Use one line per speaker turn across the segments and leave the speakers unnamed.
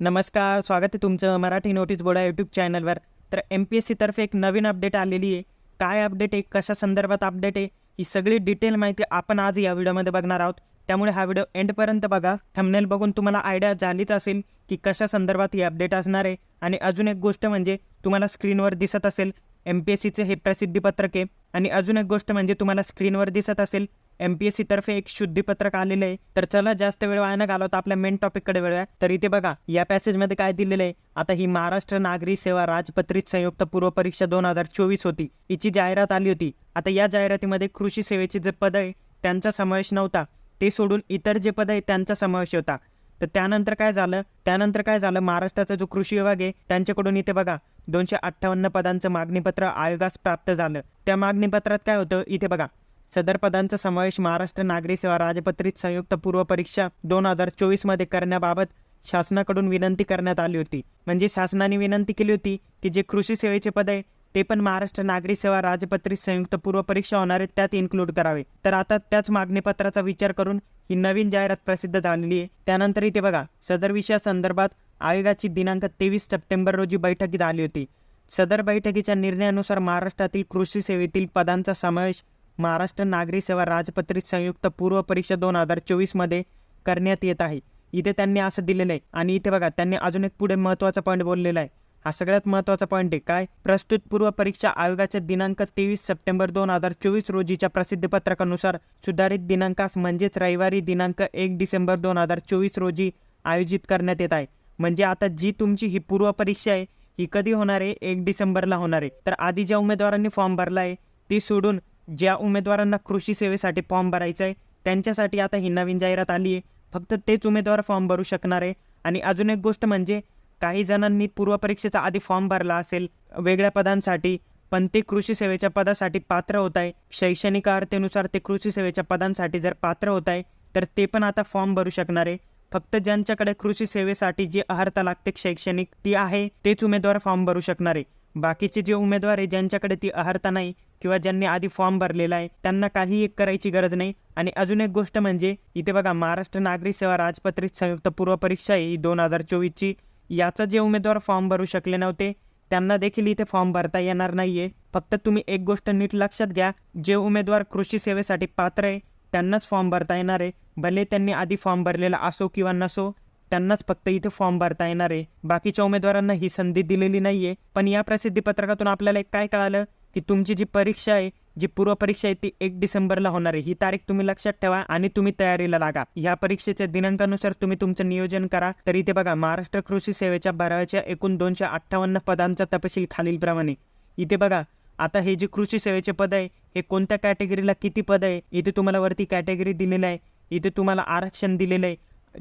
नमस्कार स्वागत आहे तुमचं मराठी नोटीस बोर्ड यूट्यूब चॅनलवर. तर एम पी एस सीतर्फे एक नवीन अपडेट आलेली आहे. काय अपडेट आहे? कशा संदर्भात अपडेट आहे? ही सगळी डिटेल माहिती आपण आज या व्हिडिओमध्ये बघणार आहोत. त्यामुळे हा व्हिडिओ एंडपर्यंत बघा. थंबनेल बघून तुम्हाला आयडिया झालीच असेल की कशा संदर्भात ही अपडेट असणार आहे. आणि अजून एक गोष्ट म्हणजे तुम्हाला स्क्रीनवर दिसत असेल एम पी एस सीचे हे प्रसिद्धीपत्रक आहे. आणि अजून एक गोष्ट म्हणजे तुम्हाला स्क्रीनवर दिसत असेल एम पी एस सीतर्फे एक शुद्धीपत्रक आलेलं आहे. तर चला जास्त वेळ वाया न घालवता आपल्या मेन टॉपिककडे वळूया. तर इथे बघा या पॅसेजमध्ये काय दिलेलं आहे? आता ही महाराष्ट्र नागरी सेवा राजपत्रित संयुक्त पूर्व परीक्षा दोन हजार चोवीस होती. हिची जाहिरात आली होती. आता या जाहिरातीमध्ये कृषी सेवेची जे पद आहे त्यांचा समावेश नव्हता. ते सोडून इतर जे पद आहे त्यांचा समावेश होता. तर त्यानंतर काय झालं? त्यानंतर काय झालं? महाराष्ट्राचा जो कृषी विभाग आहे त्यांच्याकडून इथे बघा दोनशे अठ्ठावन्न पदांचं मागणीपत्र आयोगास प्राप्त झालं. त्या मागणीपत्रात काय होतं? इथे बघा सदर पदांचा समावेश महाराष्ट्र नागरी सेवा राजपत्रित संयुक्त पूर्व परीक्षा दोन हजार चोवीसमध्ये करण्याबाबत शासनाकडून विनंती करण्यात आली होती. म्हणजे शासनाने विनंती केली होती की जे कृषी सेवेचे पद आहे ते पण महाराष्ट्र नागरी सेवा राजपत्रित संयुक्त पूर्व परीक्षा होणार आहेत त्यात इन्क्लूड करावे. तर आता त्याच मागणीपत्राचा विचार करून ही नवीन जाहिरात प्रसिद्ध झालेली आहे. त्यानंतर इथे बघा सदर विषयासंदर्भात आयोगाची दिनांक तेवीस सप्टेंबर रोजी बैठकीत झाली होती. सदर बैठकीच्या निर्णयानुसार महाराष्ट्रातील कृषी सेवेतील पदांचा समावेश महाराष्ट्र नागरी सेवा राजपत्रित संयुक्त पूर्व परीक्षा दोन हजार चोवीसमध्ये करण्यात येत आहे. इथे त्यांनी असं दिलेलं आहे. आणि इथे बघा त्यांनी अजून एक पुढे महत्त्वाचा पॉईंट बोललेला आहे. हा सगळ्यात महत्त्वाचा पॉईंट आहे. काय? प्रस्तुत पूर्व परीक्षा आयोगाच्या दिनांक तेवीस सप्टेंबर दोन हजार चोवीस रोजीच्या प्रसिद्धीपत्रकानुसार सुधारित दिनांकास म्हणजेच रविवारी दिनांक एक डिसेंबर दोन हजार चोवीस रोजी आयोजित करण्यात येत आहे. म्हणजे आता जी तुमची ही पूर्व परीक्षा आहे ही कधी होणार आहे? एक डिसेंबरला होणार आहे. तर आधी ज्या उमेदवारांनी फॉर्म भरला आहे ती सोडून ज्या उमेदवारांना कृषी सेवेसाठी फॉर्म भरायचा आहे त्यांच्यासाठी आता ही नवीन जाहिरात आली आहे. फक्त तेच उमेदवार फॉर्म भरू शकणार आहे. आणि अजून एक गोष्ट म्हणजे काही जणांनी पूर्वपरीक्षेचा आधी फॉर्म भरला असेल वेगळ्या पदांसाठी पण ते कृषी सेवेच्या पदासाठी पात्र होत आहे. शैक्षणिक अर्थेनुसार ते कृषी सेवेच्या पदांसाठी जर पात्र होत आहे तर ते पण आता फॉर्म भरू शकणार आहे. फक्त ज्यांच्याकडे कृषी सेवेसाठी जी अर्हता लागते शैक्षणिक ती आहे तेच उमेदवार फॉर्म भरू शकणार आहे. बाकीचे जे उमेदवार आहे ज्यांच्याकडे ती अर्हता नाही किंवा ज्यांनी आधी फॉर्म भरलेला आहे त्यांना काही एक करायची गरज नाही. आणि अजून एक गोष्ट म्हणजे इथे बघा महाराष्ट्र नागरी सेवा राजपत्रित संयुक्त पूर्व परीक्षा आहे ही दोन हजार चोवीसची. याचा जे उमेदवार फॉर्म भरू शकले नव्हते त्यांना देखील इथे फॉर्म भरता येणार नाहीये. फक्त तुम्ही एक गोष्ट नीट लक्षात घ्या जे उमेदवार कृषी सेवेसाठी पात्र आहे त्यांनाच फॉर्म भरता येणार आहे. भले त्यांनी आधी फॉर्म भरलेला असो किंवा नसो त्यांनाच फक्त इथे फॉर्म भरता येणार आहे. बाकीच्या उमेदवारांना ही संधी दिलेली नाही आहे पण या प्रसिद्धीपत्रकातून आपल्याला एक काय कळालं? की तुमची जी परीक्षा आहे जी पूर्व परीक्षा आहे ती एक डिसेंबरला होणार आहे. ही तारीख तुम्ही लक्षात ठेवा आणि तुम्ही तयारीला लागा. या परीक्षेच्या दिनांकानुसार तुम्ही तुमचं नियोजन करा. तर इथे बघा महाराष्ट्र कृषी सेवेच्या भराव्याच्या एकूण दोनशे अठ्ठावन्न पदांचा तपशील खालीलप्रमाणे. इथे बघा आता हे जे कृषी सेवेचे पद आहे हे कोणत्या कॅटेगरीला किती पद आहे? इथे तुम्हाला वरती कॅटेगरी दिलेलं आहे. इथे तुम्हाला आरक्षण दिलेलं आहे.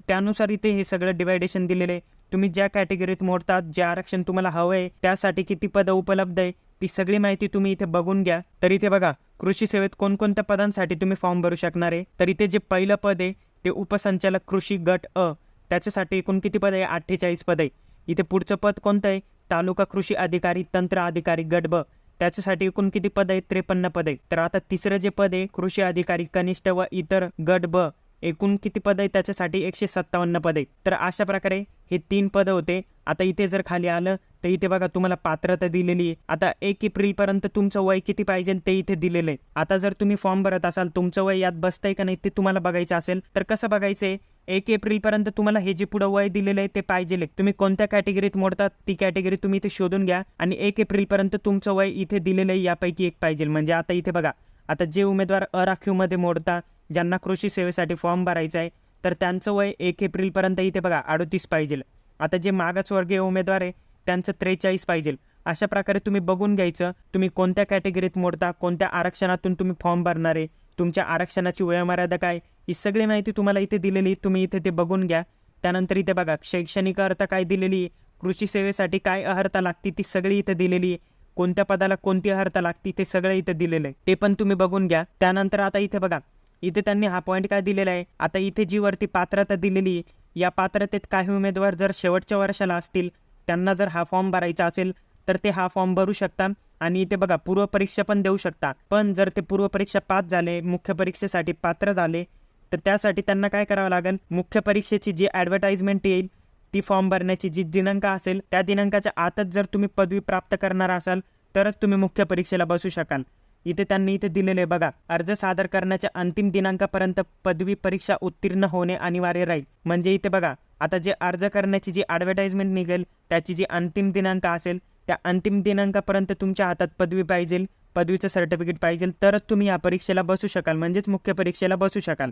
त्यानुसार इथे हे सगळं डिवायडेशन दिलेलं आहे. तुम्ही ज्या कॅटेगरीत मोडतात जे आरक्षण तुम्हाला हवं आहे त्यासाठी किती पदं उपलब्ध आहे ती सगळी माहिती तुम्ही इथे बघून घ्या. तर इथे बघा कृषी सेवेत कोणकोणत्या पदांसाठी तुम्ही फॉर्म भरू शकणार आहे? तर इथे जे पहिलं पद आहे ते उपसंचालक कृषी गट अ. त्याच्यासाठी एकूण किती पद आहे? अठ्ठेचाळीस पद आहे. इथे पुढचं पद कोणतं आहे? तालुका कृषी अधिकारी तंत्र अधिकारी गट ब. त्याच्यासाठी एकूण किती पद आहेत? त्रेपन्न पद आहे तर आता तिसरं जे पद आहे कृषी अधिकारी कनिष्ठ व इतर गट ब. एकूण किती पद आहे त्याच्यासाठी? एकशे सत्तावन्न पद आहे तर अशा प्रकारे हे तीन पदं होते. आता इथे जर खाली आलं तर इथे बघा तुम्हाला पात्रता दिलेली आहे. आता एक एप्रिलपर्यंत तुमचं वय किती पाहिजे ते इथे दिलेलं आहे. आता जर तुम्ही फॉर्म भरत असाल तुमचं वय यात बसतंय का नाही ते तुम्हाला बघायचं असेल तर कसं बघायचंय? एक एप्रिलपर्यंत तुम्हाला हे जे पुढं वय दिलेलं आहे ते पाहिजे तुम्ही कोणत्या कॅटेगरीत मोडतात ती कॅटेगरी तुम्ही इथे शोधून घ्या आणि एक एप्रिलपर्यंत तुमचं वय इथे दिलेलं आहे यापैकी एक पाहिजे म्हणजे आता इथे बघा. आता जे उमेदवार अराखीवमध्ये मोडता ज्यांना कृषी सेवेसाठी फॉर्म भरायचा आहे तर त्यांचं वय एक एप्रिलपर्यंत इथे बघा अडतीस पाहिजे. आता जे मागासवर्गीय उमेदवार आहे त्यांचं त्रेचाळीस पाहिजे. अशा प्रकारे तुम्ही बघून घ्यायचं तुम्ही कोणत्या कॅटेगरीत मोडता कोणत्या आरक्षणातून तुम्ही फॉर्म भरणार आहे तुमच्या आरक्षणाची वयोमर्यादा काय ही सगळी माहिती तुम्हाला इथे दिलेली तुम्ही इथे ते बघून घ्या. त्यानंतर इथे बघा शैक्षणिक अर्हता काय दिलेली आहे कृषी सेवेसाठी काय अर्हता लागते ती सगळी इथे दिलेली आहे. कोणत्या पदाला कोणती अर्हता लागते ते सगळं इथे दिलेलं आहे. ते पण तुम्ही बघून घ्या. त्यानंतर आता इथे बघा इथे त्यांनी हा पॉईंट काय दिलेला आहे? आता इथे जी वरती पात्रता दिलेली आहे या पात्रतेत काही उमेदवार जर शेवटच्या वर्षाला असतील त्यांना जर हा फॉर्म भरायचा असेल तर ते हा फॉर्म भरू शकता आणि इथे बघा पूर्व परीक्षा पण देऊ शकता पण जर ते पूर्व परीक्षा पास झाले मुख्य परीक्षेसाठी पात्र झाले तर त्यासाठी त्यांना काय करावं लागेल? मुख्य परीक्षेची जी ॲडव्हर्टाईजमेंट येईल ती फॉर्म भरण्याची जी दिनांक असेल त्या दिनांकाच्या आतच जर तुम्ही पदवी प्राप्त करणार असाल तरच तुम्ही मुख्य परीक्षेला बसू शकाल. इथे त्यांनी इथे दिलेले आहे. बघा अर्ज सादर करण्याच्या अंतिम दिनांकापर्यंत पदवी परीक्षा उत्तीर्ण होणे अनिवार्य राहील. म्हणजे इथे बघा आता जे अर्ज करण्याची जी ॲडव्हर्टाईजमेंट निघेल त्याची जी अंतिम दिनांक असेल त्या अंतिम दिनांकापर्यंत तुमच्या हातात पदवी पाहिजे पदवीचं सर्टिफिकेट पाहिजे तरच तुम्ही या परीक्षेला बसू शकाल. म्हणजेच मुख्य परीक्षेला बसू शकाल.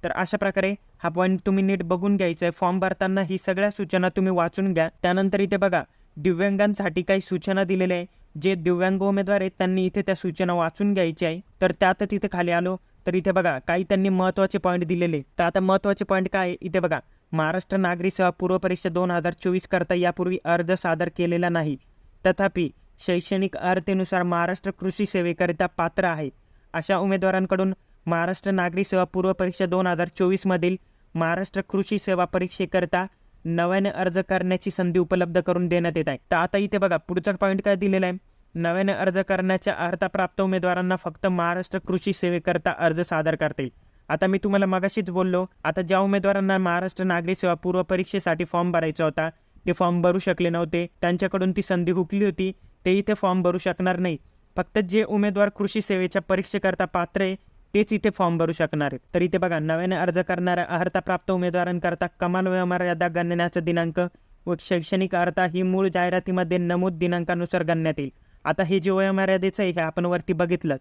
तर अशा प्रकारे हा पॉईंट तुम्ही नीट बघून घ्यायचा आहे. फॉर्म भरताना ही सगळ्या सूचना तुम्ही वाचून घ्या. त्यानंतर इथे बघा दिव्यांगांसाठी काही सूचना दिलेल्या आहे. जे दिव्यांग उमेदवार आहेत त्यांनी इथे त्या सूचना वाचून घ्यायची आहे. तर त्यातच इथे खाली आलो तर इथे बघा काही त्यांनी महत्त्वाचे पॉईंट दिलेले. तर आता महत्त्वाचे पॉईंट काय आहे? इथे बघा महाराष्ट्र नागरी सेवा पूर्व परीक्षा दोन हजार चोवीस करता यापूर्वी अर्ज सादर केलेला नाही. तथापि शैक्षणिक अर्हतेनुसार महाराष्ट्र कृषी सेवेकरिता पात्र आहे. अशा उमेदवारांकडून महाराष्ट्र नागरी सेवा पूर्व परीक्षा दोन हजार चोवीसमधील महाराष्ट्र कृषी सेवा परीक्षेकरिता नव्याने अर्ज करण्याची संधी उपलब्ध करून देण्यात येत आहे. तर आता इथे बघा पुढचा पॉईंट काय दिलेला आहे? नव्याने अर्ज करण्याच्या अर्हताप्राप्त उमेदवारांना फक्त महाराष्ट्र कृषी सेवेकरता अर्ज सादर करता येईल आता मी तुम्हाला मगाशीच बोललो आता ज्या उमेदवारांना महाराष्ट्र नागरी सेवा पूर्व परीक्षेसाठी फॉर्म भरायचा होता ते फॉर्म भरू शकले नव्हते. त्यांच्याकडून ती संधी हुकली होती. ते इथे फॉर्म भरू शकणार नाही. फक्त जे उमेदवार कृषी सेवेच्या परीक्षेकरता पात्र आहे तेच इथे फॉर्म भरू शकणार आहेत. तर इथे बघा नव्याने अर्ज करणाऱ्या अर्हताप्राप्त उमेदवारांकरता कमाल वयोमर्यादा गणण्याचा दिनांक व शैक्षणिक अर्हता ही मूळ जाहिरातीमध्ये नमूद दिनांकानुसार गणण्यात येईल. आता हे जे वयोमर्यादेचं आहे हे आपण वरती बघितलंच.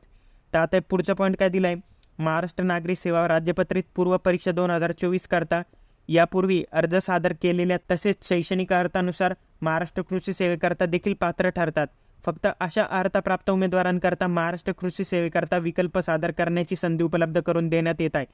तर आता पुढचा पॉईंट काय दिला आहे महाराष्ट्र नागरी सेवा राज्यपत्रित पूर्व परीक्षा दोन हजार चोवीस करता यापूर्वी अर्ज सादर केलेल्या तसेच शैक्षणिक अर्थानुसार महाराष्ट्र कृषी सेवेकरता देखील पात्र ठरतात. फक्त अशा अर्थप्राप्त उमेदवारांकरता महाराष्ट्र कृषी सेवेकरता विकल्प सादर करण्याची संधी उपलब्ध करून देण्यात येत आहे.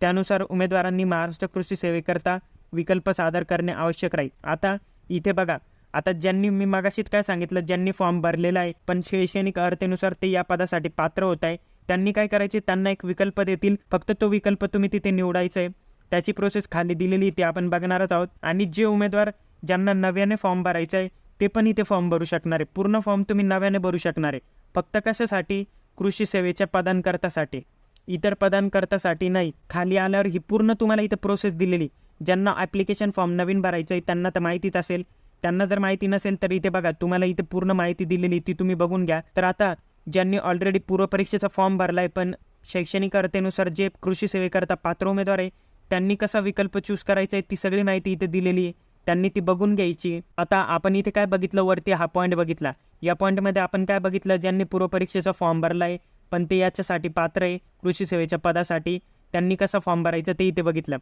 त्यानुसार उमेदवारांनी महाराष्ट्र कृषी सेवेकरता विकल्प सादर करणे आवश्यक राहील. आता इथे बघा. आता ज्यांनी मी मागाशीत काय सांगितलं ज्यांनी फॉर्म भरलेला आहे पण शैक्षणिक अर्थेनुसार ते या पदासाठी पात्र होत आहे त्यांनी काय करायचे? त्यांना एक विकल्प देतील. फक्त तो विकल्प तुम्ही तिथे निवडायचा आहे त्याची प्रोसेस खाली दिलेली ती आपण बघणारच आहोत. आणि जे उमेदवार ज्यांना नव्याने फॉर्म भरायचा आहे ते पण इथे फॉर्म भरू शकणार. आहे पूर्ण फॉर्म तुम्ही नव्याने भरू शकणार. आहे फक्त कशासाठी? कृषी सेवेच्या पदांकरतासाठी. इतर पदांकरतासाठी नाही. खाली आल्यावर ही पूर्ण तुम्हाला इथं प्रोसेस दिलेली. ज्यांना ॲप्लिकेशन फॉर्म नवीन भरायचं आहे त्यांना तर माहितीच असेल. त्यांना जर माहिती नसेल तर इथे बघा तुम्हाला इथे पूर्ण माहिती दिलेली ती तुम्ही बघून घ्या. तर आता ज्यांनी ऑलरेडी पूर्वपरीक्षेचा फॉर्म भरला आहे पण शैक्षणिक अर्थेनुसार जे कृषी सेवेकरता पात्र उमेदवार आहे त्यांनी कसा विकल्प चूज करायचा आहे ती सगळी माहिती इथे दिलेली आहे. त्यांनी ती बघून घ्यायची. आता आपण इथे काय बघितलं? वरती हा पॉईंट बघितला. या पॉईंटमध्ये आपण काय बघितलं? ज्यांनी पूर्वपरीक्षेचा फॉर्म भरला आहे पण ते याच्यासाठी पात्र आहे कृषी सेवेच्या पदासाठी. त्यांनी कसा फॉर्म भरायचा ते इथे बघितलं.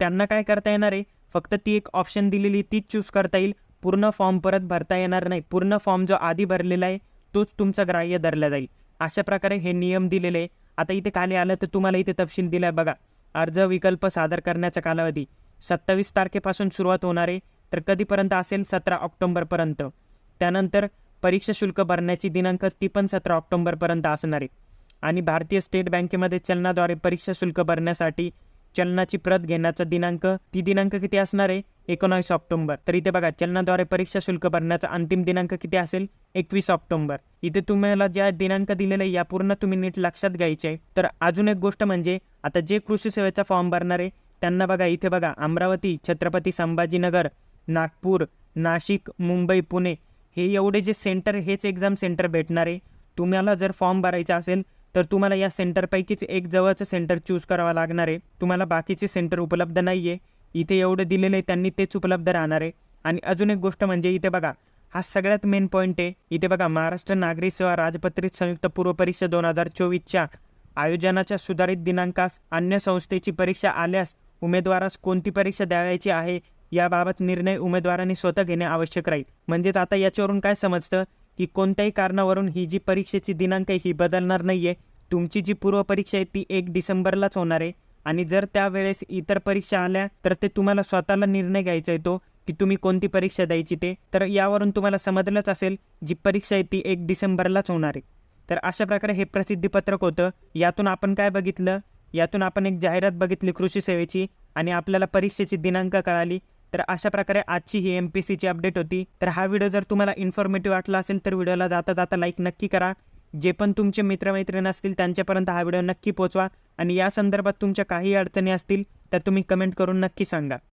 त्यांना काय करता येणार आहे? फक्त ती एक ऑप्शन दिलेली तीच चूज करता येईल. पूर्ण फॉर्म परत भरता येणार नाही. पूर्ण फॉर्म जो आधी भरलेला आहे तोच तुमचा ग्राह्य धरला जाईल. अशा प्रकारे हे नियम दिलेले आहे. आता इथे खाली आलं तर तुम्हाला इथे तपशील दिला आहे बघा. अर्ज विकल्प सादर करण्याचा कालावधी. सत्तावीस तारखेपासून सुरुवात होणार आहे तर कधीपर्यंत असेल सतरा ऑक्टोंबरपर्यंत. त्यानंतर परीक्षा शुल्क भरण्याची दिनांक ती पण सतरा ऑक्टोंबरपर्यंत असणार आहे. आणि भारतीय स्टेट बँकेमध्ये चलनाद्वारे परीक्षा शुल्क भरण्यासाठी चलनाची प्रत घेण्याचा दिनांक ती दिनांक किती असणार आहे? एकोणावीस ऑक्टोंबर. तर इथे बघा चलनाद्वारे परीक्षा शुल्क भरण्याचा अंतिम दिनांक किती असेल? एकवीस ऑक्टोंबर. इथे तुम्हाला ज्या दिनांक दिलेले आहे या पूर्ण तुम्ही नीट लक्षात घ्यायचे आहे. तर अजून एक गोष्ट म्हणजे आता जे कृषी सेवेचा फॉर्म भरणार आहे त्यांना बघा इथे बघा अमरावती छत्रपती संभाजीनगर नागपूर नाशिक मुंबई पुणे हे एवढे जे सेंटर हेच एक्झाम सेंटर भेटणार आहे. तुम्हाला जर फॉर्म भरायचा असेल तर तुम्हाला या सेंटरपैकीच एक जवळचं सेंटर चूज करावं लागणार आहे. तुम्हाला बाकीचे सेंटर उपलब्ध नाही आहे इथे एवढं दिलेलं आहे त्यांनी तेच उपलब्ध राहणार आहे. आणि अजून एक गोष्ट म्हणजे इथे बघा हा सगळ्यात मेन पॉईंट आहे. इथे बघा महाराष्ट्र नागरी सेवा राजपत्रित संयुक्त पूर्व परीक्षा दोन हजार चोवीसच्या आयोजनाच्या सुधारित दिनांकास अन्य संस्थेची परीक्षा आल्यास उमेदवारास कोणती परीक्षा द्यावायची आहे याबाबत निर्णय उमेदवारांनी स्वतः घेणे आवश्यक राहील. म्हणजेच आता याच्यावरून काय समजतं? की कोणत्याही कारणावरून ही जी परीक्षेची दिनांक आहे ही बदलणार नाही आहे तुमची जी पूर्व परीक्षा आहे ती एक डिसेंबरलाच होणार आहे. आणि जर त्यावेळेस इतर परीक्षा आल्या तर ते तुम्हाला स्वतःला निर्णय घ्यायचा आहे तो की तुम्ही कोणती परीक्षा द्यायची ते. तर यावरून तुम्हाला समजलंच असेल जी परीक्षा आहे ती एक डिसेंबरलाच होणार आहे. तर अशा प्रकारे हे प्रसिद्धीपत्रक होतं. यातून आपण काय बघितलं? यातून आपण एक जाहिरात बघितली कृषी सेवेची आणि आपल्याला परीक्षेची दिनांक कळाली. तर अशा प्रकारे आजची ही एम पी सीची अपडेट होती. तर हा व्हिडिओ जर तुम्हाला इन्फॉर्मेटिव्ह वाटला असेल तर व्हिडिओला जाता जाता लाईक नक्की करा. जे पण तुमचे मित्रमैत्रिणी असतील त्यांच्यापर्यंत हा व्हिडिओ नक्की पोचवा आणि या संदर्भात तुमच्या काही अडचणी असतील त्या तुम्ही कमेंट करून नक्की सांगा.